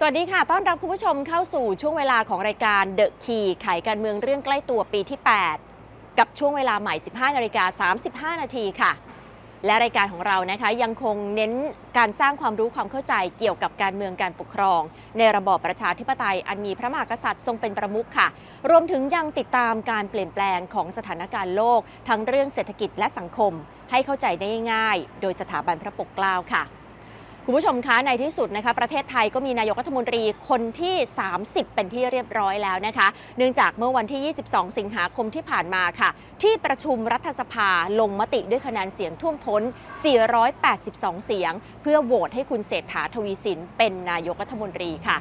สวัสดีค่ะ ต้อนรับคุณผู้ชมเข้าสู่ช่วงเวลาของรายการ The Key ไขการเมืองเรื่องใกล้ตัวปีที่ 8 กับช่วงเวลาใหม่ 15นาฬิกา35 นาทีค่ะ และรายการของเรานะคะยังคงเน้นการสร้างความรู้ความเข้าใจเกี่ยวกับการเมืองการปกครอง ในระบอบประชาธิปไตยอันมีพระมหากษัตริย์ทรงเป็นประมุขค่ะ รวมถึงยังติดตามการเปลี่ยนแปลงของสถานการณ์โลก ทั้งเรื่องเศรษฐกิจและสังคม ให้เข้าใจได้ง่าย โดยสถาบันพระปกเกล้าค่ะ คุณผู้ชมคะในที่สุดนะคะประเทศไทยก็มีนายกรัฐมนตรีคนที่ 30 เป็นที่เรียบร้อยแล้วนะคะ เนื่องจากเมื่อวันที่ 22 สิงหาคมที่ผ่านมาค่ะ ที่ประชุมรัฐสภาลงมติด้วยคะแนนเสียงท่วมท้น 482 เสียง เพื่อโหวตให้คุณเศรษฐาทวีสินเป็นนายกรัฐมนตรีค่ะ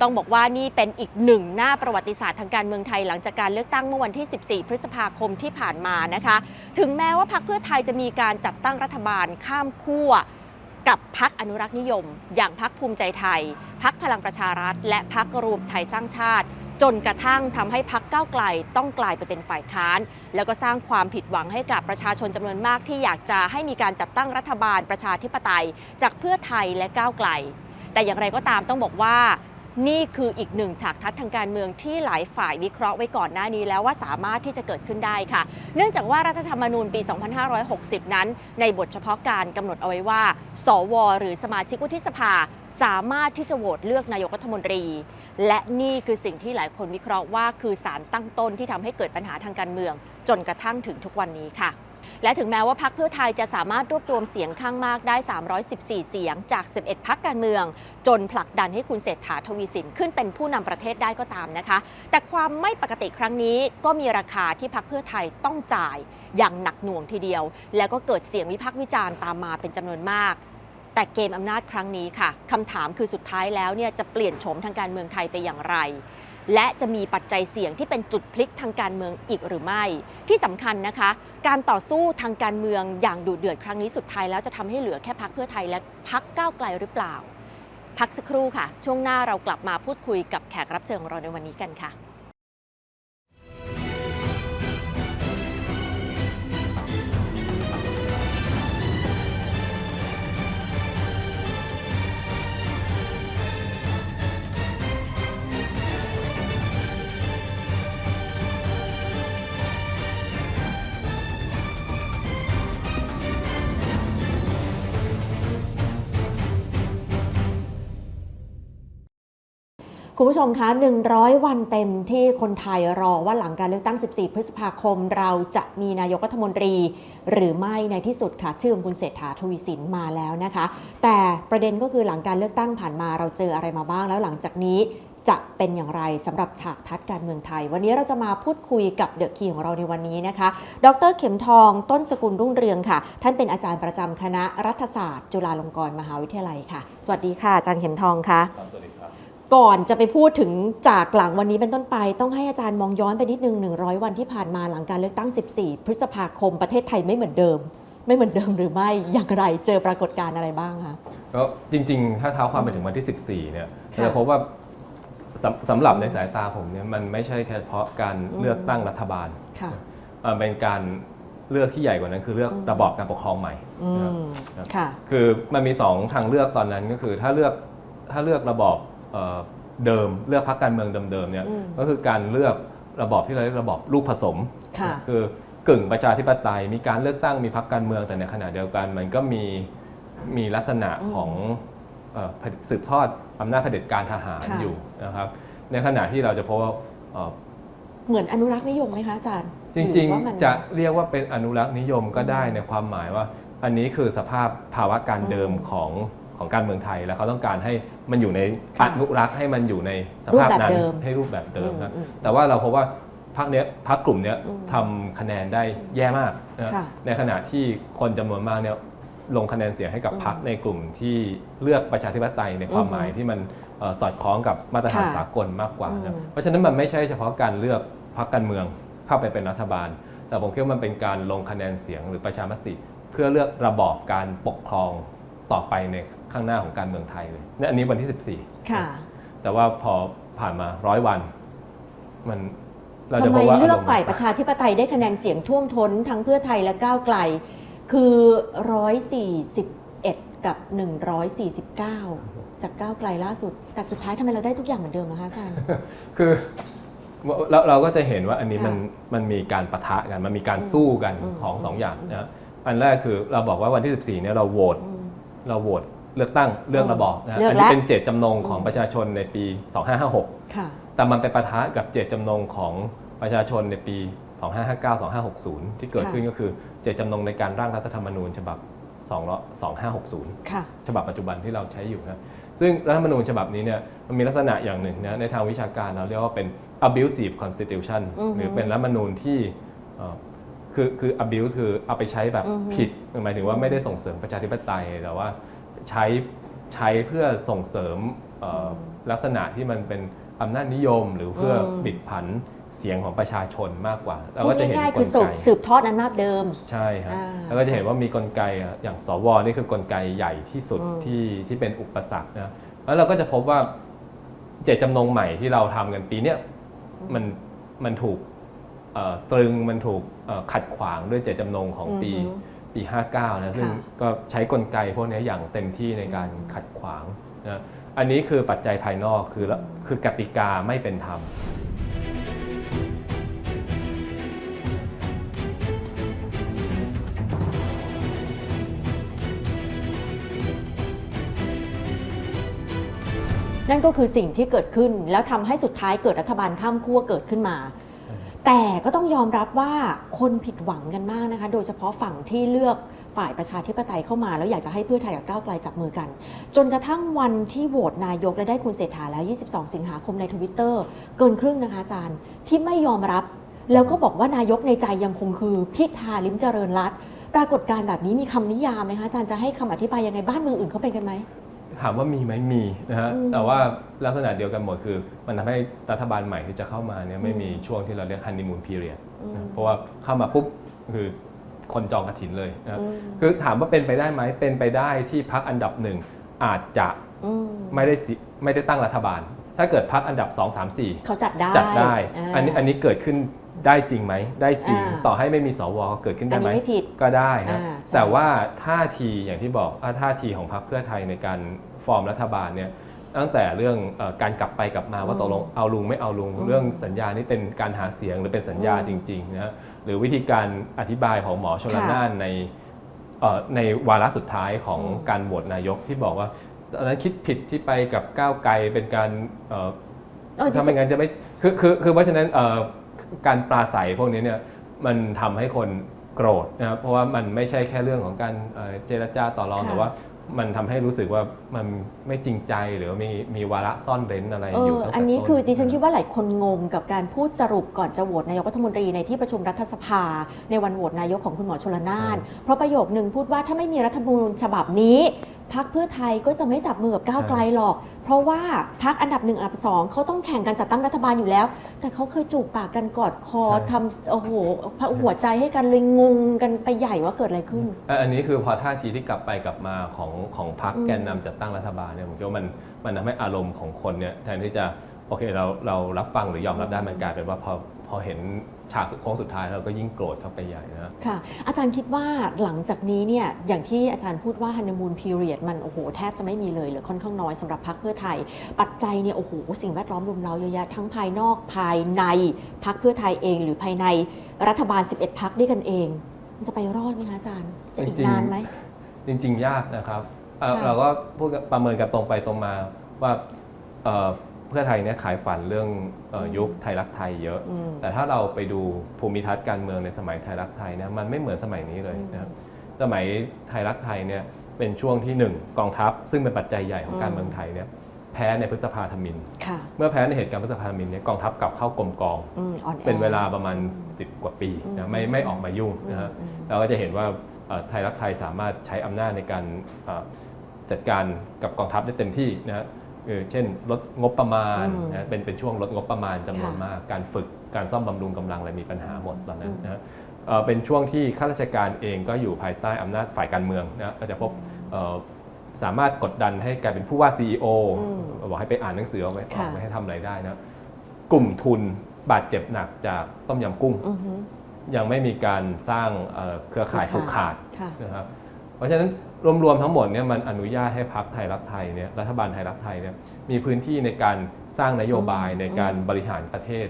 ต้องบอกว่านี่เป็นอีกหนึ่งหน้าประวัติศาสตร์ทางการเมืองไทยหลังจากการเลือกตั้งเมื่อวันที่ 14 พฤษภาคมที่ผ่านมานะคะ ถึงแม้ว่าพรรคเพื่อไทยจะมีการจัดตั้งรัฐบาลข้ามขั้ว กับพักอนุรักษ์นิยม อย่างพักภูมิใจไทย พักพลังประชารัฐ และพักรวมไทยสร้างชาติ จนกระทั่งทำให้พักก้าวไกลต้องกลายไปเป็นฝ่ายค้าน แล้วก็สร้างความผิดหวังให้กับประชาชนจำนวนมากที่อยากจะให้มีการจัดตั้งรัฐบาลประชาธิปไตย จากเพื่อไทยและก้าวไกล แต่อย่างไรก็ตามต้องบอกว่า นี่คืออีกหนึ่งฉากทัศน์ทางการเมืองที่หลายฝ่ายวิเคราะห์ไว้ก่อนหน้านี้แล้วว่าสามารถที่จะเกิดขึ้นได้ค่ะ เนื่องจากว่ารัฐธรรมนูญปี 2560 นั้น ในบทเฉพาะการกำหนดเอาไว้ว่า สว หรือสมาชิกวุฒิสภา สามารถที่จะโหวตเลือกนายกรัฐมนตรี และนี่คือสิ่งที่หลายคนวิเคราะห์ว่า คือสารตั้งต้นที่ทำให้เกิดปัญหาทางการเมือง จนกระทั่งถึงทุกวันนี้ค่ะ และถึงแม้ว่าพรรคเพื่อไทยจะสามารถรวบรวมเสียงข้างมากได้ 314 เสียงจาก 11 พักการเมือง จนผลักดันให้คุณเศรษฐาทวีสินขึ้นเป็นผู้นำประเทศได้ก็ตามนะคะ แต่ความไม่ปกติครั้งนี้ก็มีราคาที่พรรคเพื่อไทยต้องจ่ายอย่างหนักหน่วงทีเดียว แล้วก็เกิดเสียงวิพากษ์วิจารณ์ตามมาเป็นจำนวนมากแต่เกมอำนาจครั้งนี้ค่ะคำถามคือสุดท้ายแล้วเนี่ยจะเปลี่ยนโฉมทางการเมืองไทยไปอย่างไร และจะมีปัจจัยเสี่ยงที่เป็นจุดพลิกทางการเมืองอีกหรือไม่ ที่สำคัญนะคะ การต่อสู้ทางการเมืองอย่างดุเดือดครั้งนี้สุดท้ายแล้วจะทำให้เหลือแค่พักเพื่อไทยและพักก้าวไกลหรือเปล่า พักสักครู่ค่ะ ช่วงหน้าเรากลับมาพูดคุยกับแขกรับเชิญของเราในวันนี้กันค่ะ คุณผู้ชมคะ 100 วันเต็มที่คนไทยรอว่าหลังการเลือกตั้ง 14 พฤษภาคม เราจะมีนายกรัฐมนตรี หรือไม่ในที่สุดค่ะ ชื่อของคุณเศรษฐาทวีสินมาแล้วนะคะ แต่ประเด็นก็คือหลังการเลือกตั้งผ่านมาเราเจออะไรมาบ้าง แล้วหลังจากนี้จะเป็นอย่างไรสำหรับฉากทัศน์การเมืองไทย วันนี้เราจะมาพูดคุยกับเดอะคีของเราในวันนี้นะคะ ดรเข็มทองต้นสกุลรุ่งเรืองค่ะ ท่านเป็นอาจารย์ประจำคณะรัฐศาสตร์ จุฬาลงกรณ์มหาวิทยาลัยค่ะ สวัสดีค่ะ อาจารย์เข็มทองค่ะสวัสดีครับ ก่อนจะไปพูดถึงจากหลังวันนี้เป็นต้นไป ต้องให้อาจารย์มองย้อนไปนิดนึง 100 วันที่ผ่านมาหลังการเลือกตั้ง 14 พฤษภาคมประเทศไทยไม่เหมือนเดิม ไม่เหมือนเดิมหรือไม่อย่างไรเจอปรากฏการณ์อะไรบ้างคะก็จริงๆ ถ้าเท้าความไปถึงวันที่ 14 เนี่ยค่ะจะพบว่าสำสำหรับในสายตาผมเนี่ยมันไม่ใช่แค่เฉพาะการเลือกตั้งรัฐบาลค่ะเอ่อเป็นการเลือกที่ใหญ่กว่านั้นคือเลือกอืมระบอบการปกครองใหม่อืนะครับมค่ะคือมันมีสองทางเลือกตอนนั้นก็คือถ้าเลือกถ้าเลือกระบอบ เอ่อเดิมเลือกพรรคการเมืองเดิมๆเนี่ยอืมก็คือการเลือกระบอบที่เราเรียกระบอบลูกผสมค่ะคือกึ่งประชาธิปไตย มีการเลือกตั้งมีพรรคการเมืองแต่ในขณะเดียวกัน มันก็มีมีลักษณะอืมของเอ่อสืบทอดอำนาจเผด็จการทหารค่ะอยู่นะครับในขณะที่เราจะพบว่าเอ่อเหมือนอนุรักษ์นิยมไหมคะอาจารย์ จริงหอว่ามันๆจะเรียกว่าเป็นอนุรักษ์นิยมก็ได้อืมในความหมายว่า อันนี้คือสภาพภาวะการอืมเดิมของของการเมืองไทย แล้วเขาต้องการให้ มันอยู่ในค่ะอนุรักษ์ให้มันอยู่ในสรูปภาพแบบนั้นเดิมให้รูปแบบเดิมนะอืมอืมแต่ว่าเราพบว่าพักเนี้ยพักกลุ่มเนี้ยอืมทำคะแนนได้แย่มากนะค่ะในขณะที่คนจำนวนมากเนี่ยลงคะแนนเสียงให้กับอืมพักในกลุ่มที่เลือกประชาธิปไตยในความอืมหมายที่มันเอ่อสอดคล้องกับมาตรฐานค่ะสากลมากกว่าอืนะมเพราะฉะนั้นมันไม่ใช่เฉพาะการเลือกพักการเมืองเข้าไปเป็นรัฐบาล แต่ผมคิดว่ามันเป็นการลงคะแนนเสียงหรือประชามติ เพื่อเลือกระบอบการปกครองต่อไปใน ข้างหน้าของการเมืองไทยเลยเนี่ยอันนี้วันที่ 14 ค่ะ แต่ว่าพอผ่านมาร้อยวัน มันเราทำจะไมพบว่าเลือกรมณ์ฝ่ายประชาธิปไตยได้คะแนนเสียงท่วมท้นทั้งเพื่อไทยและก้าวไกล คือ 141 กับ 149 จากก้าวไกลล่าสุด แต่สุดท้ายทำไมเราได้ทุกอย่างเหมือนเดิมนะคะอาจารย์ คือเราเราก็จะเห็นว่าอันนี้ค่ะมันมันมีการปะทะกัน มันมีการสู้กันอืมของอืมสองอย่างอืมนะอันแรกคือเราบอกว่าวันที่ 14เนี่ยเราโหวตอืมเราโหวต เลือกตั้งเลือกระบอบนะเลือกอันแล้นี้ว เป็นเจตจำนงของอืมประชาชนในปี 2556 ค่ะ แต่มันไปปะทะกับเจตจำนงของประชาชนในปี 2559 2560 ที่เกิดค่ะ ขึ้นก็คือเจตจำนงในการร่างรัฐธรรมนูญฉบับ2 2560 ค่ะ ฉบับปัจจุบันที่เราใช้อยู่นะซึ่งรัฐธรรมนูญฉบับนี้เนี่ยมันมีลักษณะอย่างหนึ่งนะในทางวิชาการเราเรียกว่าเป็น abusive constitution อือฮึหรือเป็นรัฐธรรมนูญที่เอ่อคือคือ abuse คือเอาไปใช้แบบอือฮึผิด หมายถึงว่าไม่ได้ส่งเสริมประชาธิปไตยแต่ว่า ใช้ใช้เพื่อส่งเสริมเอ่ออลักษณะที่มันเป็นอำนาจนิยม หรือเพื่ออมบิดผันเสียงของประชาชนมากกว่าเราพูดก็จะเห็นง่ายๆกคือลสืบไกสืบทอดอำนาจเดิม ใช่ครับอ่าแล้วก็จะเห็นว่ามีกลไกอะอย่างสวนี่คือกลไกใหญ่ที่สุดอืมที่ที่เป็นอุปสรรคนะแล้วเราก็จะพบว่าเจตจำนงใหม่ที่เราทำกันปีเนี้ยมันมันถูกเอ่อตรึงมันถูกเอ่อขัดขวางด้วยเจตจำนงของปีอือฮึ ปี 59นะซึ่งค่ะก็ใช้กลไกพวกนี้อย่างเต็มที่ในการอืมขัดขวางนะอันนี้คือปัจจัยภายนอกคือละคือกติกาไม่เป็นธรรมนั่นก็คือสิ่งที่เกิดขึ้นแล้วทำให้สุดท้ายเกิดรัฐบาลข้ามขั้วเกิดขึ้นมา แต่ก็ต้องยอมรับว่าคนผิดหวังกันมากนะคะ โดยเฉพาะฝั่งที่เลือกฝ่ายประชาธิปไตยเข้ามา แล้วอยากจะให้เพื่อไทยกับก้าวไกลจับมือกัน จนกระทั่งวันที่โหวตนายกและได้คุณเศรษฐาแล้ว 22 สิงหาคมในทวิตเตอร์เกินครึ่งนะคะอาจารย์ ที่ไม่ยอมรับ แล้วก็บอกว่านายกในใจยังคงคือพิธาลิมเจริญรัตปรากฏการณ์แบบนี้มีคำนิยามไหมคะอาจารย์จะให้คำอธิบายยังไงบ้านเมืองอื่นเขาเป็นกันไหม ถามว่ามีไหมมีนะฮะอืมแต่ว่าลักษณะเดียวกันหมดคือ มันทำให้รัฐบาลใหม่ที่จะเข้ามาเนี่ยไม่อืมมีช่วงที่เราเรียกฮันนีมูนพีเรียดอืมเพราะว่าเข้ามาปุ๊บคือคนจองกระถินเลยนะอืมคือถามว่าเป็นไปได้ไหมเป็นไปได้ที่พักอันดับหนึ่งอาจจะอืมไม่ได้สิไม่ได้ตั้งรัฐบาล ถ้าเกิดพักอันดับ 2 3 4 เขาจัดได้จัดได้าอันนี้อันนี้เกิดขึ้น ได้จริงไหม ได้จริง อ่าต่อให้ไม่มีสวเกิดขึ้นอัได้นไหมนี้ไม่ผิดก็ได้นะอ่าใช่ แต่ว่าท่าทีอย่างที่บอกอ่าท่าทีของพรรคเพื่อไทยในการฟอร์มรัฐบาลเนี่ย ตั้งแต่เรื่องเออการกลับไปกลับมาว่าอืมตกลงเอาลุงไม่เอาลุงอืมเรื่องสัญญานี่เป็นการหาเสียงหรือเป็นสัญญาอืจมริงๆนะหรือวิธีการอธิบายของหมอชลค่ะนานในเอ่อในวาระสุดท้ายของอืมการโหวตนายกที่บอกว่าตอนนั้นคิดผิดที่ไปกับก้าวไกลเป็นการเอ่อ เออดิถ้าฉัไม่น งั้นจะไม่คือคือคือเพราะฉะนั้นเอ่อ การปราศัยพวกนี้เนี่ยมันทำให้คนโกรธนะครับเพราะว่ามันไม่ใช่แค่เรื่องของการเอ่อเจรจาต่อรองค่ะแต่ว่ามันทำให้รู้สึกว่ามันไม่จริงใจหรือว่ามีมีวาระซ่อนเร้นอะไรเออยู่อตั้งแต่อันนี้ต้คือดิฉันคิดว่าหลายคนงงกับการพูดสรุปก่อนจะโหวตนายกรัฐมนตรีในที่ประชุมรัฐสภา ในวันโหวตนายกของคุณหมอชลนาน เพราะประโยคนึงพูดว่าถ้าไม่มีรัฐธรรมนูญฉบับนี้ พักเพื่อไทยก็จะไม่จับมือกับก้าวไกลหรอก เพราะว่าพักอันดับหนึ่งอันดับสองเขาต้องแข่งกันจัดตั้งรัฐบาลอยู่แล้ว แต่เขาเคยจูบปากกันกอดคอทำโอ้โหหัวใจให้กันเลยงงกันไปใหญ่ว่าเกิดอะไรขึ้นเอ่ออันนี้คือพอท่าทีที่กลับไปกลับมาของของพรรคอืมแกนนำจัดตั้งรัฐบาลเนี่ยผมคิดว่ามันมันทำให้อารมณ์ของคนเนี่ยแทนที่จะโอเคเราเรารับฟังหรือยอมรับได้มันกลายเป็นว่าพอพอเห็น ฉากโค้งสุดท้ายเราก็ยิ่งโกรธเข้าไปใหญ่นะ ค่ะ อาจารย์คิดว่าหลังจากนี้เนี่ยอย่างที่อาจารย์พูดว่าฮันนีมูนพีเรียดมันโอ้โหแทบจะไม่มีเลยหรือค่อนข้างน้อยสำหรับพรรคเพื่อไทย ปัจจัยเนี่ยโอ้โหสิ่งแวดล้อมรุมเราเยอะแยะทั้งภายนอกภายในพรรคเพื่อไทยเอง หรือภายในรัฐบาล 11พรรคด้วยกันเอง มันจะไปรอดไหมคะอาจารย์ จะอีกจริงๆ นานไหม จริง ๆ ยากนะครับเอ่อค่ะ เราก็พูดกันประเมินกันตรงไปตรงมาว่าเอ่อ เพื่อไทยเนี่ยขายฝันเรื่องเอ่อยุคไทยรักไทยเยอะ อืม แต่ถ้าเราไปดูภูมิทัศน์การเมืองในสมัยไทยรักไทยเนี่ยมันไม่เหมือนสมัยนี้เลยนะครับสมัยไทยรักไทยเนี่ยเป็นช่วงที่หนึ่งกองทัพ ซึ่งเป็นปัจจัยใหญ่ของการอืมเมืองไทยเนี่ยแพ้ในพฤษภาธมิน ค่ะเมื่อแพ้ในเหตุการณ์พฤษภาธมินเนี่ยกองทัพกลับเข้ากรมกอง อืมอ่อนแอ เป็นเวลาประมาณ 10 กว่าปีอืนะมไม่ไม่ออกมายุ่งนะฮะอืมเราก็จะเห็นว่าเอ่อไทยรักไทยสามารถใช้อำนาจในการเอ่อจัดการกับกองทัพได้เต็มที่นะฮะ เออเช่นลดงบประมาณอืมนะเป็นเป็นช่วงลดงบประมาณจำนวนค่ะมาก การฝึกการซ่อมบำรุงกำลังอะไรมีปัญหาหมดตอนนั้นอืมนะฮะเอ่อเป็นช่วงที่ข้าราชการเองก็อยู่ภายใต้อำนาจฝ่ายการเมืองนะก็จะพบเอ่อสามารถกดดันให้กลายเป็นผู้ว่า CEO อืมบอกให้ไปอ่านหนังสือเอาไว้ค่ะไม่ให้ทำอะไรได้นะกลุ่มทุนบาดเจ็บหนักจากต้มยำกุ้งอือฮึยังไม่มีการสร้างเอ่อเครือข่ายเครืผูอกข่าขายดค่ะนะครับเพราะฉะนั้น รวมๆทั้งหมดเนี่ยมันอนุญาตให้พรรคไทยรักไทยเนี่ยรัฐบาลไทยรักไทยเนี่ยมีพื้นที่ในการสร้างนโยบายอืมในการบริหารประเทศ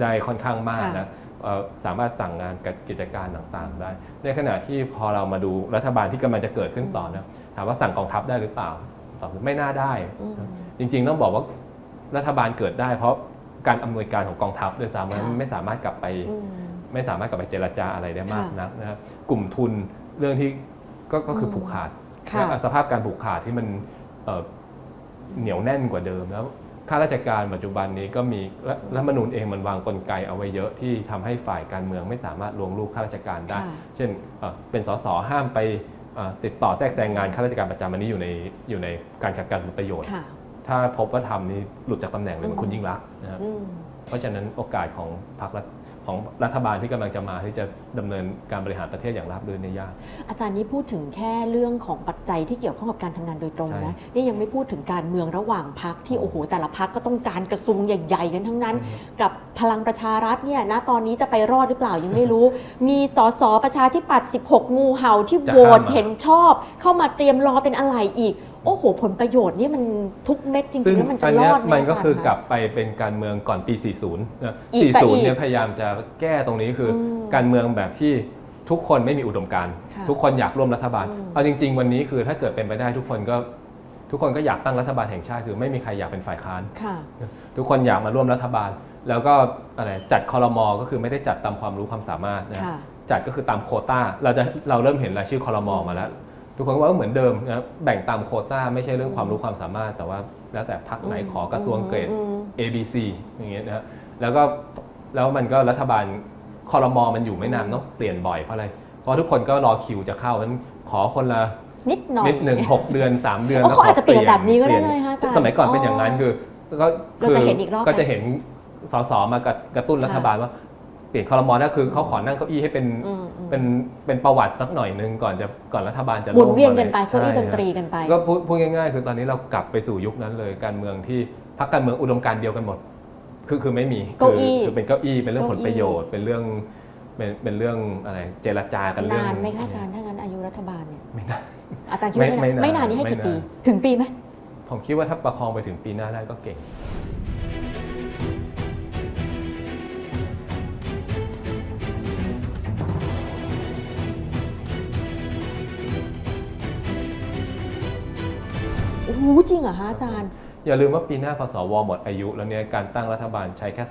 ได้ค่อนข้างมากค่ะนะเอ่อสามารถสั่งงานกับกิจการต่างๆ ได้ ในขณะที่พอเรามาดูรัฐบาลที่กำลังจะเกิดขึ้นต่อนะถามว่าสั่งกองทัพได้หรือเปล่าตอบคือไม่น่าได้อืมจริงๆต้องบอกว่ารัฐบาลเกิดได้ เพราะการอำนวยการของกองทัพด้วยซ้ำค่ะมันไม่สามารถกลับไปอืมไม่สามารถกลับไปเจรจาอะไรได้มากค่ะนักนะครับกลุ่มทุนเรื่องที่ ก็ก็คือมผูกขาดค่ะและสภาพการผูกขาดที่มันเอ่อเหนียวแน่นกว่าเดิมแล้วข้าราชการปัจจุบันนี้ก็มีและรัฐธรรมนูญเองมันวางกลไกเอาไว้เยอะที่ทำให้ฝ่ายการเมืองไม่สามารถลวงลูกข้าราชการได้ ค่ะ เช่นเอ่อเป็นสสห้ามไปเอ่อติดต่อแทรกแซงงานข้าราชการประจำอันนี้อยู่ในอยู่ในการขัดการผลประโยชน์ ค่ะ ถ้าพบว่าทำนี่หลุดจากตำแหน่งเลยเหมือนคุณอืมยิ่งรักษณ์นะครับ อืม เพราะฉะนั้นโอกาสของพรรครัฐ ของรัฐบาลที่กำลังจะมาที่จะดำเนินการบริหารประเทศอย่างราบรื่นเนี่ยยาก อาจารย์นี่พูดถึงแค่เรื่องของปัจจัยที่เกี่ยวข้องกับการทำงานโดยตรงใช่นะนี่ยังไม่พูดถึงการเมืองระหว่างพักที่โอ้โหแต่ละพักก็ต้องการกระทรวงใหญ่ๆกันทั้งนั้น กับพลังประชารัฐเนี่ยนะตอนนี้จะไปรอดหรือเปล่ายังไม่รู้ มีสสประชาธิปัตย์16 งูเห่าที่จะโหวข้ามตมาเห็นชอบ เข้ามาเตรียมรอเป็นอะไรอีก โอ้โห ผลประโยชน์นี่มันทุกเม็ดจริงซึ่ๆแล้วมันจะอัรเนี้ยอดไหมมันก็อาจารย์คือกลัคะบไปเป็นการเมืองก่อนปี 40นะอีกซะอีก40เนี่ยพยายามจะแก้ตรงนี้คืออมการเมืองแบบที่ทุกคนไม่มีอุดมการณ์ค่ะทุกคนอยากร่วมรัฐบาลอืมเอาจริง ๆ วันนี้คือถ้าเกิดเป็นไปได้ทุกคนก็ทุกคนก็อยากตั้งรัฐบาลแห่งชาติคือไม่มีใครอยากเป็นฝ่ายค้านค่ะทุกคนอยากมาร่วมรัฐบาล แล้วก็อะไรจัดคอรมอก็คือไม่ได้จัดตามความรู้ความสามารถนะค่ะจัดก็คือตามโควต้าเราจะเราเริ่มเห็นรายชื่อคอรมอมาแล้ว ทุกคนก็ว่าก็เหมือนเดิมนะแบ่งตามโควต้าไม่ใช่เรื่องความรู้ความสามารถ แต่ว่าแล้วแต่พักไหนขอกระทรวงเกรดอืม A B C อย่างเงี้ยนะฮะแล้วก็แล้วมันก็รัฐบาลคอรมอมันอยู่ไม่นานเนาะเปลี่ยนบ่อยเพราะอะไรเพราะทุกคนก็รอคิวจะเข้านั้นขอคนละนิดหน่อยนิดหนึ่งหกเดือนสามเดือนอ๋อเขาอาจจะเปลี่ยนขแบบนี้ก็ได้เปลี่ยใช่ไหมคะอาจารย์สมัยก่อนเป็นอย่างนั้นคือก็เราจะเห็นอีกรอบไหมก็จะเห็นสสมากระกระตุ้นรัฐบาลว่า เปลี่ยนคอรมอนั่นคือเขาขอนั่งเก้าอี้ให้เป็นอืมอืมเป็นเป็นประวัติสักหน่อยนึงก่อนจะก่อนรัฐบาลจะหมุนเวียนล่มกันไปอะไรเก้าอี้ใช่ดนตรีกันไปก็พูดพูดง่าย ๆ คือตอนนี้เรากลับไปสู่ยุคนั้นเลยการเมืองที่พรรคการเมืองอุดมการณ์เดียวกันหมด คือคือไม่มีเก้าอี้คือคือเป็นเก้าอี้เป็นเรื่องผลเก้าอี้ ประโยชน์ เป็นเรื่องเป็นเป็นเรื่องอะไรเจรจากันเรื่อง นานไหมคะอาจารย์ถ้างั้นอายุรัฐบาลเนี่ยไม่นานอาจารย์คิดว่าไม่ไม่ไม่นานนานไม่นานนี่ให้กี่ไม่นาน ปี ถึงปีไหมผมคิดว่าถ้าประคองไปถึงปีหน้าได้ก็เก่ง หจริงเหรอฮะอาจารย์ อย่าลืมว่าปีหน้าพสวหมดอายุ แล้วเนี่ยการตั้งรัฐบาลใช้แค่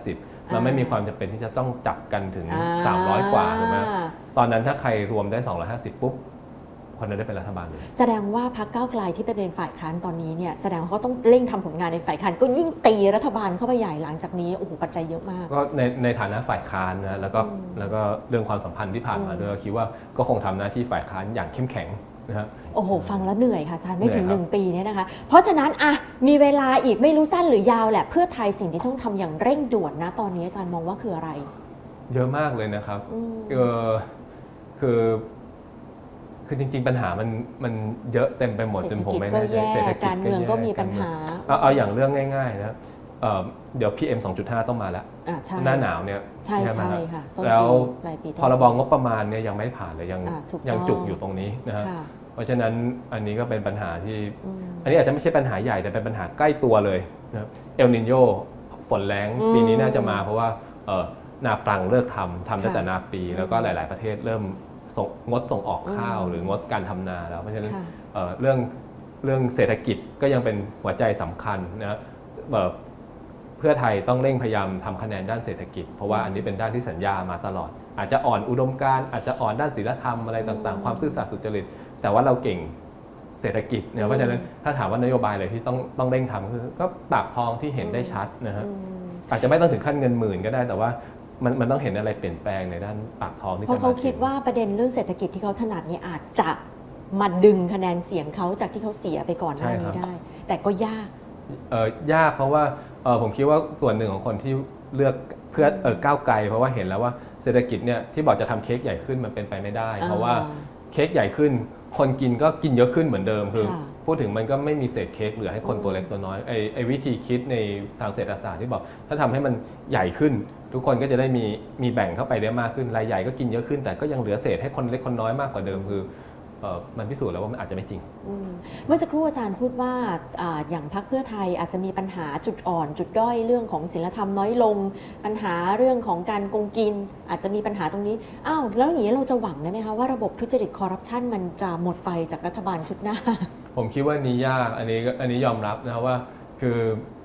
250 มันไม่มีความจำเป็นที่จะต้องจับกันถึง อ่า 300 กว่าถูกไหมตอนนั้นถ้าใครรวมได้ 250 ปุ๊บ คนนั้นได้เป็นรัฐบาลเลย แสดงว่าพรรคก้าวไกลที่ไปเป็นฝ่ายค้านตอนนี้เนี่ยแสดงว่าเขาต้องเร่งทำผลงานในฝ่ายค้านก็ยิ่งตีรัฐบาลเข้าไปใหญ่หลังจากนี้โอ้โหปัจจัยเยอะมาก ก็ในในฐานะฝ่ายค้านนะแล้วก็อืมแล้วก็เรื่องความสัมพันธ์ที่ผ่านมาอืมด้วยก็คิดว่าก็คงทำหน้าที่ฝ่ายค้านอย่างเข้มแข็ง นะฮะ โอ้โห ฟังแล้วเหนื่อยค่ะอาจารย์ไม่ถึง เหนื่หอยครับนึ่งปีเนี่ยนะคะ เพราะฉะนั้นอะมีเวลาอีกไม่รู้สั้นหรือยาวแหละเพื่อไทยสิ่งที่ต้องทำอย่างเร่งด่วนนะ ตอนนี้อาจารย์มองว่าคืออะไรเยอะมากเลยนะครับ อืม เออคือคือจริง ๆ ปัญหามันมันเยอะเต็มไปหมดเศรจษนฐผมกิจไม่ก็แน่ใจแย่เศรษฐกิจการเมืองก็มีปัญหา เอาเอาอย่างเรื่องง่ายๆนะเอ่อ เดี๋ยว PM 2.5 ต้องมาแล้ว อ่าใช่หน้าหนาวเนี่ยใช่ไหมใช่ฮะค่ะต้นแล้วปีปลายปีต้น พรบงบประมาณเนี่ยยังไม่ผ่านเลยยังอ่าถูกยังต้องจุกอยู่ตรงนี้นะฮะค่ะเพราะฉะนั้นอันนี้ก็เป็นปัญหาที่ อืม อันนี้อาจจะไม่ใช่ปัญหาใหญ่แต่เป็นปัญหาใกล้ตัวเลยนะครับเอลนินโยฝนแรงอืมปีนี้น่าจะมาเพราะว่าเอ่อนาปรังเลิกทำทำตั้งแต่ค่ะนาปีแล้วก็หลาย ๆ ประเทศเริ่มส่งงดส่งออกข้าว อืม หรืองดการทำนาแล้วเพราะฉะนั้น ค่ะ เอ่อเรื่องเรื่องเศรษฐกิจก็ยังเป็นหัวใจสำคัญนะเอ่อเพื่อไทยต้องเร่งพยายามทำคะแนนด้านเศรษฐกิจ เพราะว่าอันนี้เป็นด้านที่สัญญามาตลอด อาจจะอ่อนอุดมการณ์อาจจะอ่อนด้านศีลธรรมอะไรต่างอืมๆความซื่อสัตย์สุจริต แต่ว่าเราเก่งเศรษฐกิจนะเพราะฉะนั้นถ้าถามว่านโยบายอะไรที่ต้องต้องเร่งทำคือก็ปากท้องที่เห็นได้ชัดนะฮะอืมอาจจะไม่ต้องถึงขั้นเงินหมื่นก็ได้แต่ว่ามันมันต้องเห็นอะไรเปลี่ยนแปลงในด้านปากท้องที่เพราะจะเขามคิดว่าประเด็นเรื่องเศรษฐกิจที่เขาถนัดเนี่ยอาจจะมาดึงคะแนนเสียงเขาจากที่เขาเสียไปก่อนหน้านี้ได้ แต่ก็ยากเออยากเพราะว่า เออผมคิดว่าส่วนหนึ่งของคนที่เลือกเพื่อเออก้าวไกล เพราะว่าเห็นแล้วว่าเศรษฐกิจเนี่ยที่บอกจะทำเค้กใหญ่ขึ้นมันเป็นไปไม่ได้ เพราะว่าเค้กใหญ่ขึ้น คนกินก็กินเยอะขึ้นเหมือนเดิมคือค่ะพูดถึงมันก็ไม่มีเศษเค้กเหลือให้คนอืมตัวเล็กตัวน้อยไอไอวิธีคิดในทางเศรษฐศาสตร์ที่บอก ถ้าทำให้มันใหญ่ขึ้น ทุกคนก็จะได้มีมีแบ่งเข้าไปได้มากขึ้นรายใหญ่ก็กินเยอะขึ้น แต่ก็ยังเหลือเศษให้คนเล็กคนน้อยมากกว่าเดิมคือเออ มันพิสูจน์แล้วว่ามันอาจจะไม่จริงอืมเมื่อสักครู่อาจารย์พูดว่าอาอย่างพักเพื่อไทยอาจจะมีปัญหาจุดอ่อน จุดด้อยเรื่องของศีลธรรมน้อยลง ปัญหาเรื่องของการโกงกิน อาจจะมีปัญหาตรงนี้อ้าวแล้วอย่างนี้เราจะหวังได้ไหมคะว่าระบบทุจริตคอร์รัปชันมันจะหมดไปจากรัฐบาลชุดหน้า ผมคิดว่านี้ยากอันนี้ก็อันนี้ยอมรับนะครับว่าคือ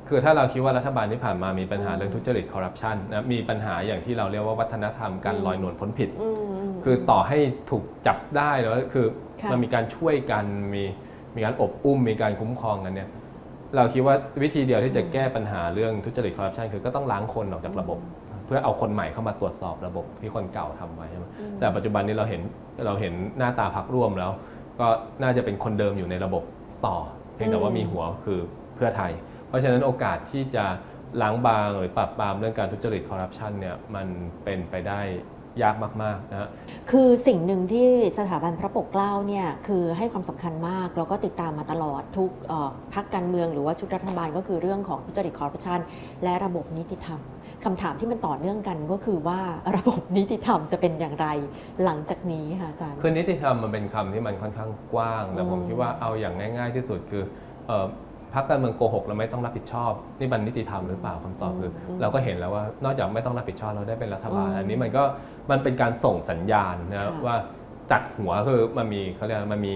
คือถ้าเราคิดว่ารัฐบาลที่ผ่านมามีปัญหาเรื่องทุจริตคอร์รัปชันนะมีปัญหาอย่างที่เราเรียกว่าวัฒนธรรมการอืมลอยนวลพ้นผิดอืมคือต่อให้ถูกจับได้แล้วคือค่ะมันมีการช่วยกันมีมีการอบอุ้มมีการคุ้มครองกันเนี่ยเราคิดว่าวิธีเดียวที่จะแก้ปัญหาเรื่องทุจริตคอร์รัปชันคือก็ต้องล้างคนออกจากระบบ เพื่อเอาคนใหม่เข้ามาตรวจสอบระบบที่คนเก่าทำไว้ใช่ไหมอืมแต่ปัจจุบันนี้เราเห็นเราเห็นหน้าตาพักร่วมแล้ว ก็น่าจะเป็นคนเดิมอยู่ในระบบต่อ เพียงแต่ว่ามีหัวคือเพื่อไทย เพราะฉะนั้นโอกาสที่จะล้างบางหรือปราบปรามเรื่องการทุจริตคอร์รัปชันเนี่ยมันเป็นไปได้ยากมากๆนะฮะคือสิ่งหนึ่งที่สถาบันพระปกเกล้าเนี่ยคือให้ความสำคัญมาก แล้วก็ติดตามมาตลอดทุกเอ่อพักการเมืองหรือว่าชุดรัฐบาลก็คือเรื่องของทุจริตคอร์รัปชันและระบบนิติธรรมคำถามที่มันต่อเนื่องกันก็คือว่าระบบนิติธรรมจะเป็นอย่างไรหลังจากนี้ค่ะอาจารย์ คือนิติธรรมมันเป็นคำที่มันค่อนข้างกว้างแต่ผมอืมคิดว่าเอาอย่างง่าย ๆ ที่สุดคือเอ่อ พรรคการเมืองโกหกแล้วไม่ต้องรับผิดชอบนี่มันนิติธรรมหรือเปล่าคำตอบคืออมเราก็เห็นแล้วว่านอกจากไม่ต้องรับผิดชอบเราได้เป็นรัฐบาลอืมอันนี้มันก็มันเป็นการส่งสัญญาณนะค่ะว่าจากหัวคือมันมีเขาเรียกอะไรมันมี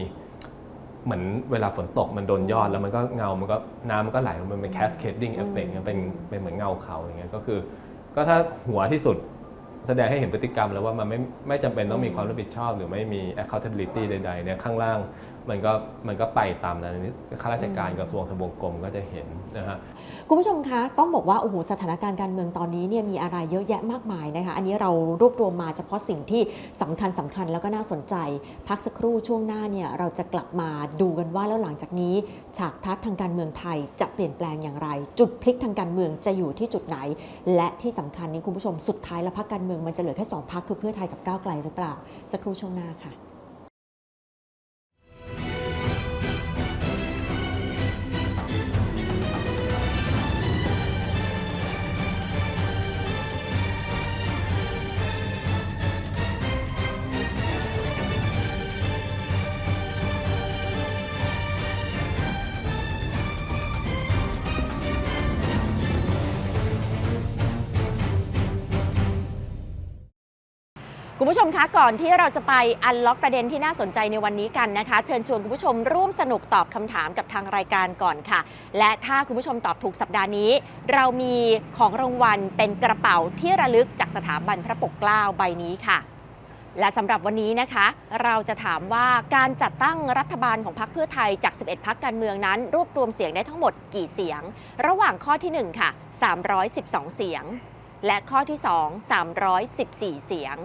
เหมือนเวลาฝนตกมันโดนยอดแล้วมันก็เงา มันก็น้ำมันก็ไหลมันเป็น cascading effect อืมเป็นเป็นเหมือนเงาเขาอย่างเงี้ยก็คือ ก็ถ้าหัวที่สุดแสดงให้เห็นพฤติกรรมแล้วว่ามันไม่ไม่จำเป็นต้องมีความรับผิดชอบ หรือไม่มี accountability ใดๆเนี่ยข้างล่าง มันก็มันก็ไปตามนั้นข้าราชการกระทรวงทบวงกรมก็จะเห็นนะฮะคุณผู้ชมคะต้องบอกว่าโอ้โหสถานการณ์การเมืองตอนนี้เนี่ยมีอะไรเยอะแยะมากมายนะคะอันนี้เรารวบรวมมาเฉพาะสิ่งที่สำคัญสำคัญแล้วก็น่าสนใจ พักสักครู่ช่วงหน้าเนี่ยเราจะกลับมาดูกันว่าแล้วหลังจากนี้ ฉากทัศน์ทางการเมืองไทยจะเปลี่ยนแปลงอย่างไร จุดพลิกทางการเมืองจะอยู่ที่จุดไหน และที่สำคัญนี้คุณผู้ชมสุดท้ายแล้วพักการเมืองมันจะเหลือแค่สองพักคือเพื่อไทยกับก้าวไกลหรือเปล่า สักครู่ช่วงหน้าค่ะ คุณผู้ชมคะก่อนที่เราจะไปอันล็อกประเด็นที่น่าสนใจในวันนี้กันนะคะ เชิญชวนคุณผู้ชมร่วมสนุกตอบคำถามกับทางรายการก่อนค่ะ และถ้าคุณผู้ชมตอบถูกสัปดาห์นี้ เรามีของรางวัลเป็นกระเป๋าที่ระลึกจากสถาบันพระปกเกล้าใบนี้ค่ะ และสำหรับวันนี้นะคะ เราจะถามว่าการจัดตั้งรัฐบาลของพรรคเพื่อไทยจาก 11พักการเมืองนั้น รวบรวมเสียงได้ทั้งหมดกี่เสียง ระหว่างข้อที่ 1 ค่ะ 312 เสียง และข้อที่ 2 314 เสียง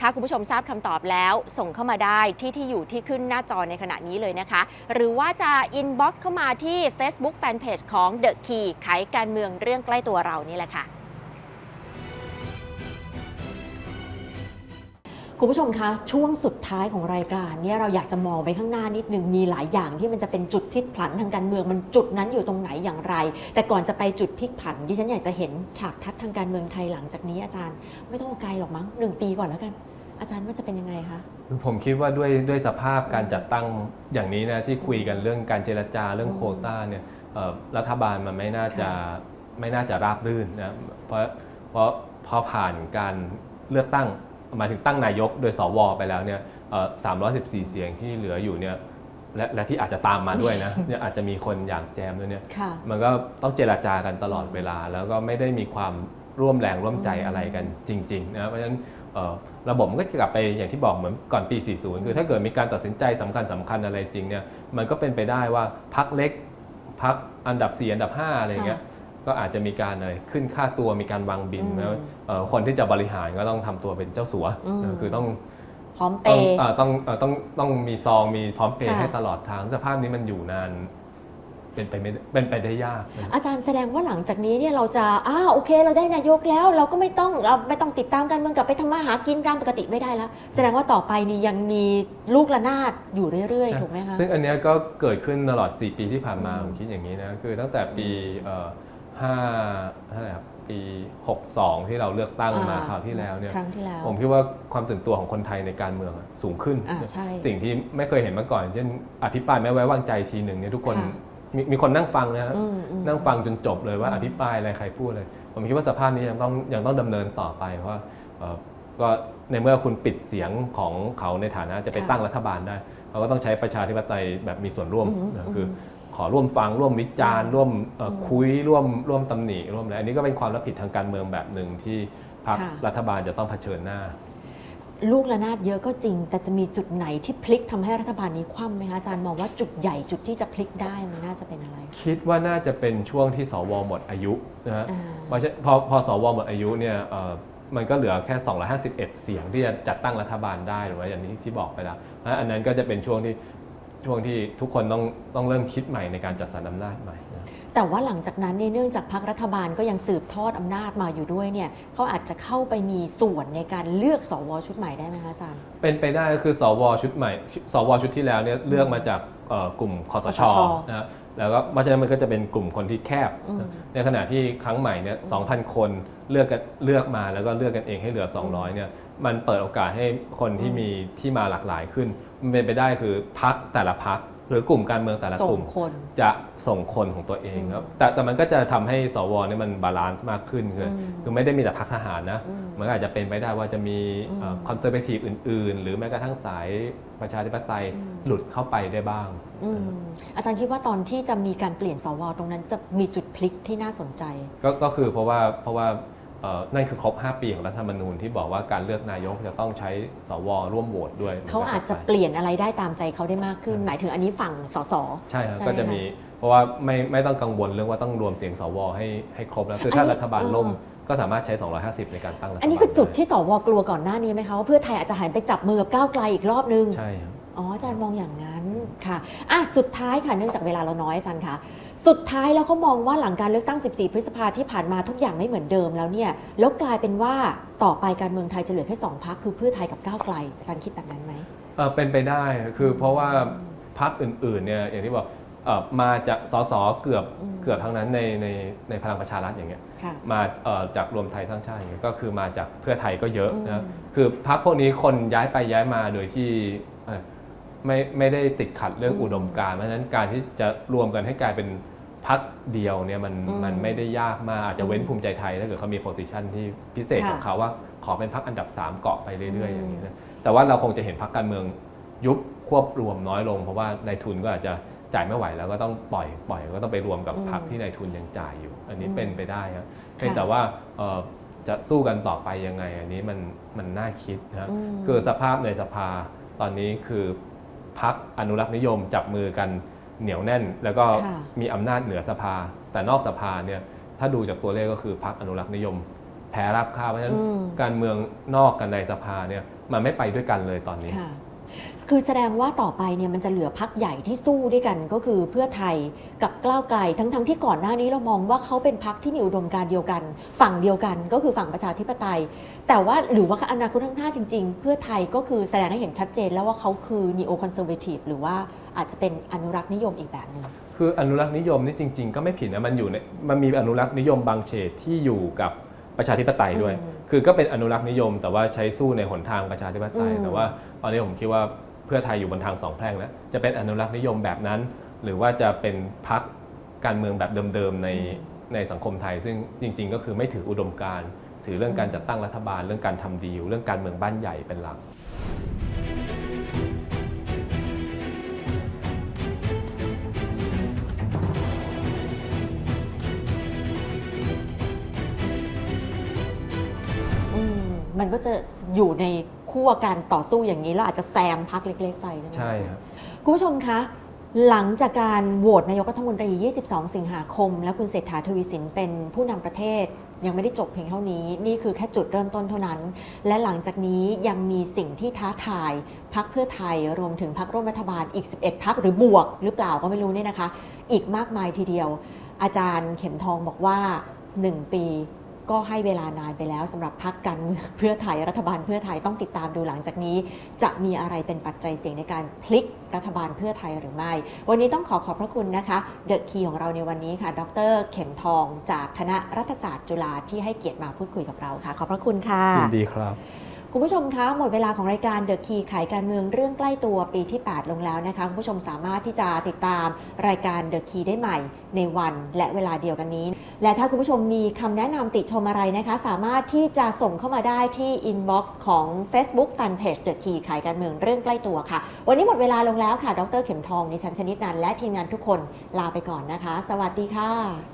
ถ้าคุณผู้ชมทราบคำตอบแล้วส่งเข้ามาได้ที่ที่อยู่ที่ขึ้นหน้าจอในขณะนี้เลยนะคะ หรือว่าจะ inbox เข้ามาที่ Facebook Fanpage ของ The Key ไขการเมืองเรื่องใกล้ตัวเรานี่แหละค่ะ คุณผู้ชมคะ ช่วงสุดท้ายของรายการเนี่ยเราอยากจะมองไปข้างหน้านิดนึงมีหลายอย่างที่มันจะเป็นจุดพลิกผันทางการเมืองมันจุดนั้นอยู่ตรงไหนอย่างไร แต่ก่อนจะไปจุดพลิกผันดิฉันอยากจะเห็นฉากทัศน์ทางการเมืองไทยหลังจากนี้อาจารย์ ไม่ต้องเอาไกลหรอกมั้งหนึ่งปีก่อนแล้วกัน อาจารย์ว่าจะเป็นยังไงคะคือผมคิดว่าด้วยด้วยสภาพการจัดตั้งอย่างนี้นะที่คุยกันเรื่องการเจรจาเรื่องอืมโควต้าเนี่ยเอ่อรัฐบาลมันไม่น่าจะค่ะไม่น่าจะราบรื่นนะเพราะเพราะพอผ่านการเลือกตั้ง หมายถึงตั้งนายกโดยสวไปแล้วเนี่ยเอ่อ314เสียงที่เหลืออยู่เนี่ยและและที่อาจจะตามมาด้วยนะเนี่ยอาจจะมีคนอยากแจมด้วยเนี่ยค่ะมันก็ต้องเจราจากันตลอดเวลา แล้วก็ไม่ได้มีความร่วมแรงร่วมใจอะไรกันจริงๆนะเพราะฉะนั้นเอ่อระบบมันก็จะกลับไปอย่างที่บอกเหมือนก่อนปี 40 คือถ้าเกิดมีการตัดสินใจสำคัญสำคัญอะไรจริงเนี่ยมันก็เป็นไปได้ว่าพักเล็กพักอันดับ 4 อันดับ 5 อะไรเงี้ย ก็อาจจะมีการอะไรขึ้นค่าตัวมีการวางบินอืมแล้วเอ่อคนที่จะบริหารก็ต้องทำตัวเป็นเจ้าสัวอืมเออคือต้องพร้อมเปต้องย์เอ่อต้องเอ่อต้องต้องมีซองมีพร้อมเพย์ค่ะให้ตลอดทางสภาพนี้มันอยู่นานเป็นไปไม่ได้เป็นไปได้ยากนะอาจารย์แสดงว่าหลังจากนี้เนี่ยเราจะอ้าวโอเค เราได้นายกแล้ว เราก็ไม่ต้องเราไม่ต้องติดตามการเมืองกลับไปทำมาหากินตามปกติไม่ได้แล้ว แสดงว่าต่อไปนี่ยังมีลูกระนาดอยู่เรื่อยใช่ๆถูกไหมคะซึ่งอันเนี้ยก็เกิดขึ้นตลอด 4 ปีที่ผ่านมาอืมผมคิดอย่างนี้นะ คือตั้งแต่ปีเอ่อ ห้าเท่าไหร่ครับปี 62 ที่เราเลือกตั้งมาคราวที่แล้วเนี่ย ครั้งที่แล้ว ผมคิดว่าความตื่นตัวของคนไทยในการเมืองอะสูงขึ้น อ่าใช่สิ่งที่ไม่เคยเห็นมาก่อน เช่นอภิปรายไม่ไว้วางใจทีหนึ่งเนี่ยทุกคนค่ะ มีมีคนนั่งฟังนะฮะ อืมอืม นั่งฟังจนจบเลยว่าอืมอภิปรายอะไรใครพูดเลย ผมคิดว่าสภาพนี้ยังต้องยังต้องดำเนินต่อไปเพราะว่าเอ่อก็ในเมื่อคุณปิดเสียงของเขาในฐานะจะไปค่ะตั้งรัฐบาลได้เขาก็ต้องใช้ประชาธิปไตยแบบมีส่วนร่วมอืมนะอืมคือ ขอร่วมฟังร่วมวิจารณ์ร่วมเอ่ออมคุยร่วมร่วมตำหนิร่วมอะไรอันนี้ก็เป็นความรับผิดทางการเมืองแบบหนึ่งที่พรรคค่ะรัฐบาลจะต้องเผชิญหน้า ลูกระนาดเยอะก็จริง แต่จะมีจุดไหนที่พลิกทำให้รัฐบาลนี้คว่ำไหมคะอาจารย์มองว่าจุดใหญ่จุดที่จะพลิกได้มันน่าจะเป็นอะไร คิดว่าน่าจะเป็นช่วงที่สวหมดอายุนะฮะอ่าเพราะฉะพอพอสวหมดอายุเนี่ยเอ่อมันก็เหลือแค่ 251 เสียงที่จะจัดตั้งรัฐบาลได้หรือว่าอย่างที่ที่บอกไปแล้วเพราะอันนั้นก็จะเป็นช่วงที่ ช่วงที่ทุกคนต้องต้องเริ่มคิดใหม่ในการจัดสรรอำนาจใหม่นะ แต่ว่าหลังจากนั้นเนี่ยเนื่องจากพรรครัฐบาลก็ยังสืบทอดอำนาจมาอยู่ด้วยเนี่ยเขาอาจจะเข้าไปมีส่วนในการเลือกสวชุดใหม่ได้ไหมคะอาจารย์ เป็นไปได้ก็คือสวชุดใหม่ สวชุดที่แล้วเนี่ยเลือกมาจากเอ่อกลุ่มคอสชคสชนะฮะแล้วก็เพราะฉะนั้นมันก็จะเป็นกลุ่มคนที่แคบอืม นะในขณะที่ครั้งใหม่เนี่ย2,000 คนเลือกกันเลือกมาแล้วก็เลือกกันเองให้เหลือ 200เนี่ยมันเปิดโอกาสให้คนที่มีที่มาหลากหลายขึ้นมัน เป็นไปได้คือพักแต่ละพักหรือกลุ่มการเมืองแต่ละส่กงลุ่ม คน จะส่งคนของตัวเองอืมครับ แต่แต่มันก็จะทำให้สวเนี่ยมันบาลานซ์มากขึ้นคืออมคือไม่ได้มีแต่พักทหารนะ อืมมันก็อาจจะเป็นไปได้ว่าจะมีอืมคอนเซอร์เวทีฟอื่น ๆ หรือแม้กระทั่งสายประชาธิปไตยอืม หลุดเข้าไปได้บ้าง อืมอาจารย์คิดว่าตอนที่จะมีการเปลี่ยนสวตรงนั้นจะมีจุดพลิกที่น่าสนใจ ก็ก็คือเพราะว่าเพราะว่าเอ่อ นั่นคือครบ 5 ปีของรัฐธรรมนูญที่บอกว่าการเลือกนายกจะต้องใช้สวร่วมโหวตด้วยเขาอาจจะเปลี่ยนอะไรได้ตามใจเขาได้มากขึ้น หมายถึงอันนี้ฝั่งสสใช่ครับใช่ไหมก็จะมี เพราะว่าไม่ไม่ต้องกังวลเรื่องว่าต้องรวมเสียงสวให้ให้ครบแล้วคือถ้าอันนี้รัฐบาลล่มเออก็สามารถใช้ 250 ในการตั้งรัฐบาลอันนี้คือจุดไที่สวกลัวก่อนหน้านี้ไหมคะว่าเพื่อไทยอาจจะหันไปจับมือกับก้าวไกลอีกรอบนึงใช่ครับอ๋ออาจารย์มองอย่างนั้น ค่ะอะสุดท้ายค่ะเนื่องจากเวลาเราน้อยอาจารย์คะสุดท้ายแล้วเขามองว่าหลังการเลือกตั้ง 14 พฤษภาที่ผ่านมาทุกอย่างไม่เหมือนเดิมแล้วเนี่ยแล้วกลายเป็นว่าต่อไปการเมืองไทยจะเหลือแค่สองพักคือเพื่อไทยกับก้าวไกลอาจารย์คิดแบบนั้นไหมเออเป็นไปได้คือเพราะว่าพรรคอื่นๆเนี่ยอย่างที่บอกเอ่อมาจากสสเกือบอืม เกือบทั้งนั้นในในในพลังประชารัฐอย่างเงี้ยค่ะ มาเอ่อจากรวมไทยสร้างชาติอย่างเงี้ยก็คือมาจากเพื่อไทยก็เยอะอืนะม คือพรรคพวกนี้คนย้ายไปย้ายมาโดยที่เอ่อ ไม่ไม่ได้ติดขัดเรื่องอุดมการณ์เพราะฉะนั้นการที่จะรวมกันให้กลายเป็นพรรคเดียวเนี่ยมันอืมมันไม่ได้ยากมากอาจจะเว้นอืมภูมิใจไทยถ้าเกิดเขามีโพสิชันที่พิเศษค่ะของเขาว่าขอเป็นพรรคอันดับสามเกาะไปเรื่อยๆอืมอย่างนี้นะแต่ว่าเราคงจะเห็นพรรคการเมืองยุบควบรวมน้อยลง เพราะว่านายทุนก็อาจจะจ่ายไม่ไหวแล้วก็ต้องปล่อยปล่อยก็ต้องไปรวมกับอืมพรรคที่นายทุนยังจ่ายอยู่ อันนี้อืมเป็นไปได้ครับเพียงแต่ว่าเอ่อจะสู้กันต่อไปยังไง อันนี้มันมันน่าคิดนะอืมคือสภาพในสภาตอนนี้คือ พรรคอนุรักษ์นิยม จับมือกันเหนียวแน่น แล้วก็ค่ะ มีอำนาจเหนือสภา แต่นอกสภาเนี่ยถ้าดูจากตัวเลขก็คือพรรคอนุรักษ์นิยม แพ้รับค่าเพราะฉะนั้นอืม การเมืองนอกกันในสภาเนี่ยมันไม่ไปด้วยกันเลยตอนนี้ ค่ะ คือแสดงว่าต่อไปเนี่ยมันจะเหลือพักใหญ่ที่สู้ด้วยกันก็คือเพื่อไทยกับก้าวไกลทั้งๆที่ก่อนหน้านี้เรามองว่าเขาเป็นพักที่มีอุดมการณ์เดียวกัน ฝั่งเดียวกันก็คือฝั่งประชาธิปไตย แต่ว่าหรือว่าอนาคตข้างหน้าจริง ๆ เพื่อไทยก็คือแสดงให้เห็นชัดเจนแล้วว่าเขาคือ neo conservative หรือว่าอาจจะเป็นอนุรักษ์นิยมอีกแบบหนึ่งคืออนุรักษ์นิยมนี่จริง ๆ ก็ไม่ผิดนะมันอยู่ในมันมีอนุรักษ์นิยมบางเฉดที่อยู่กับประชาธิปไตยด้วยอืมคือก็เป็นอนุรักษ์นิยม แต่ว่าใช้สู้ในหนทางประชาธิปไตยอืมแต่ว่า ตอนนี้ผมคิดว่าเพื่อไทยอยู่บนทางสองแพร่งแล้วจะเป็นอนุรักษ์นิยมแบบนั้น หรือว่าจะเป็นพักการเมืองแบบเดิมๆในในสังคมไทย ซึ่งจริง ๆ ก็คือไม่ถืออุดมการณ์ถือเรื่องการจัดตั้งรัฐบาลเรื่องการทำดีลเรื่องการเมืองบ้านใหญ่เป็นหลักมันก็จะอยู่ใน ขั้วการต่อสู้อย่างนี้แล้วอาจจะแซมพักเล็ก ๆ ไปใช่ไหมใช่ครับ คุณผู้ชมคะ หลังจากการโหวตนายกรัฐมนตรี 22 สิงหาคม และคุณเศรษฐาทวีสินเป็นผู้นำประเทศ ยังไม่ได้จบเพียงเท่านี้ นี่คือแค่จุดเริ่มต้นเท่านั้น และหลังจากนี้ยังมีสิ่งที่ท้าทายพักเพื่อไทยรวมถึงพักร่วมรัฐบาลอีก 11 พักหรือบวก หรือเปล่าก็ไม่รู้เนี่ยนะคะ อีกมากมายทีเดียว อาจารย์เข็มทองบอกว่า 1 ปี ก็ให้เวลานานไปแล้วสำหรับพักการเมืองเพื่อไทยรัฐบาลเพื่อไทยต้องติดตามดูหลังจากนี้ จะมีอะไรเป็นปัจจัยเสี่ยงในการพลิกรัฐบาลเพื่อไทยหรือไม่ วันนี้ต้องขอขอบพระคุณนะคะ เดอะคีของเราในวันนี้ค่ะ ดร เข็มทองจากคณะรัฐศาสตร์จุฬาที่ให้เกียรติมาพูดคุยกับเราค่ะ ขอบพระคุณค่ะยินดีครับ คุณผู้ชมคะหมดเวลาของรายการเดอะคีขายการเมืองเรื่องใกล้ตัวปีที่ 8 ลงแล้วนะคะ คุณผู้ชมสามารถที่จะติดตามรายการเดอะคีได้ใหม่ในวันและเวลาเดียวกันนี้ และถ้าคุณผู้ชมมีคำแนะนำติชมอะไรนะคะ สามารถที่จะส่งเข้ามาได้ที่ inbox ของ Facebook Fanpage The Key ขายการเมืองเรื่องใกล้ตัวค่ะ วันนี้หมดเวลาลงแล้วค่ะ ดรเข็มทองดิฉันชนิดนันและทีมงานทุกคนลาไปก่อนนะคะ สวัสดีค่ะ